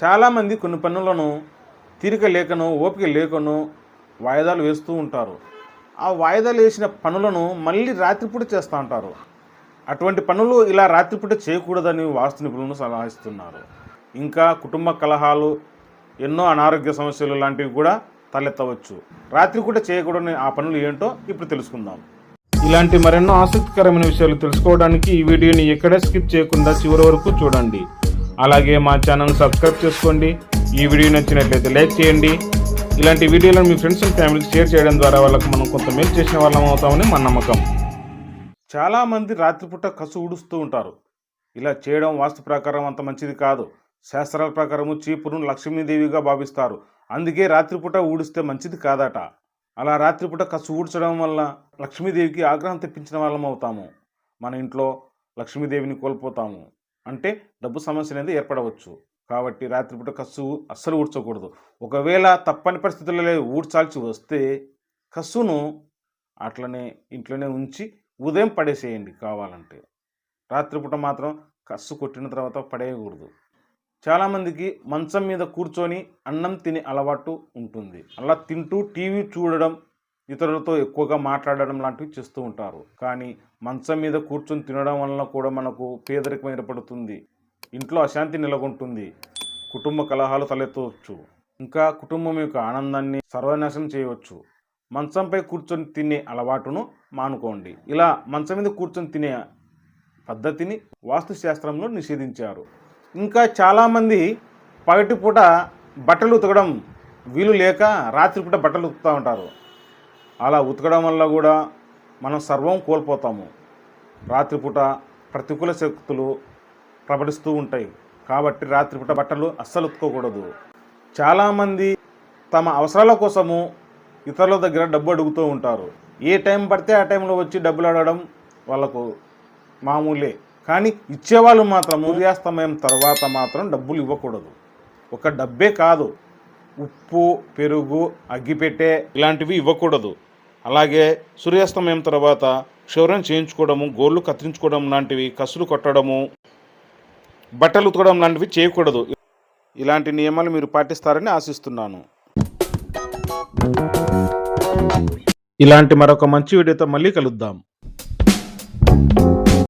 చాలామంది కొన్ని పనులను తీరిక లేకను ఓపిక లేకను వాయిదాలు వేస్తూ ఉంటారు. ఆ వాయిదాలు వేసిన పనులను మళ్ళీ రాత్రిపూట చేస్తూ ఉంటారు. అటువంటి పనులు ఇలా రాత్రిపూట చేయకూడదని వాస్తు నిపుణులు సలహా ఇస్తున్నారు ఇంకా కుటుంబ కలహాలు ఎన్నో అనారోగ్య సమస్యలు లాంటివి కూడా తలెత్తవచ్చు. రాత్రి కూడా చేయకూడని ఆ పనులు ఏంటో ఇప్పుడు తెలుసుకుందాం. ఇలాంటి మరెన్నో ఆసక్తికరమైన విషయాలు తెలుసుకోవడానికి ఈ వీడియోని ఎక్కడ స్కిప్ చేయకుండా చివరి వరకు చూడండి. అలాగే మా ఛానల్ సబ్స్క్రైబ్ చేసుకోండి. ఈ వీడియో నచ్చినట్లయితే లైక్ చేయండి. ఇలాంటి వీడియోలను మీ ఫ్రెండ్స్ అండ్ ఫ్యామిలీకి షేర్ చేయడం ద్వారా వాళ్ళకి మనం కొంత మేలు చేసిన వాళ్ళం అవుతామని మన నమ్మకం. చాలామంది రాత్రిపూట కసు ఊడుస్తూ ఉంటారు. ఇలా చేయడం వాస్తు ప్రకారం అంత మంచిది కాదు. శాస్త్రాల ప్రకారము చీపురును లక్ష్మీదేవిగా భావిస్తారు. అందుకే రాత్రిపూట ఊడిస్తే మంచిది కాదట. అలా రాత్రిపూట కసు ఊడ్చడం వల్ల లక్ష్మీదేవికి ఆగ్రహం తెప్పించిన వాళ్ళం అవుతాము. మన ఇంట్లో లక్ష్మీదేవిని కోల్పోతాము. అంటే డబ్బు సమస్య అనేది ఏర్పడవచ్చు. కాబట్టి రాత్రిపూట కస్సు అస్సలు ఊడ్చకూడదు. ఒకవేళ తప్పని పరిస్థితులలో ఊడ్చాల్సి వస్తే కస్సును అట్లనే ఇంట్లోనే ఉంచి ఉదయం పడేసేయండి కావాలంటే. రాత్రిపూట మాత్రం కస్సు కొట్టిన తర్వాత పడేయకూడదు. చాలామందికి మంచం మీద కూర్చొని అన్నం తినే అలవాటు ఉంటుంది. అలా తింటూ టీవీ చూడడం ఇతరులతో ఎక్కువగా మాట్లాడడం లాంటివి చేస్తూ ఉంటారు. కానీ మంచం మీద కూర్చొని తినడం వలన కూడా మనకు పేదరికం ఏర్పడుతుంది. ఇంట్లో అశాంతి నెలకొంటుంది. కుటుంబ కలహాలు తలెత్తవచ్చు. ఇంకా కుటుంబం యొక్క ఆనందాన్ని సర్వనాశనం చేయవచ్చు. మంచంపై కూర్చొని తినే అలవాటును మానుకోండి. ఇలా మంచం మీద కూర్చొని తినే పద్ధతిని వాస్తుశాస్త్రంలో నిషేధించారు. ఇంకా చాలామంది పగటిపూట బట్టలు ఉతకడం వీలు లేక రాత్రిపూట బట్టలు ఉతుకుతూ ఉంటారు. అలా ఉతకడం వల్ల కూడా మనం సర్వం కోల్పోతాము. రాత్రిపూట ప్రతికూల శక్తులు ప్రబలిస్తూ ఉంటాయి. కాబట్టి రాత్రిపూట బట్టలు అస్సలు ఉతుకోకూడదు. చాలామంది తమ అవసరాల కోసము ఇతరుల దగ్గర డబ్బు అడుగుతూ ఉంటారు. ఏ టైం పడితే ఆ టైంలో వచ్చి డబ్బులు అడగడం వాళ్ళకు మామూలే. కానీ ఇచ్చేవాళ్ళు మాత్రం సూర్యాస్తమయం తర్వాత మాత్రం డబ్బులు ఇవ్వకూడదు. ఒక డబ్బే కాదు. ఉప్పు పెరుగు అగ్గిపెట్టె ఇలాంటివి ఇవ్వకూడదు. అలాగే సూర్యాస్తమయం తర్వాత క్షౌరం చేయించుకోవడము గోళ్ళు కత్తిరించుకోవడం లాంటివి కసులు కొట్టడము బట్టలు ఉతకడం లాంటివి చేయకూడదు. ఇలాంటి నియమాలు మీరు పాటిస్తారని ఆశిస్తున్నాను. ఇలాంటి మరొక మంచి వీడియోతో మళ్ళీ కలుద్దాం.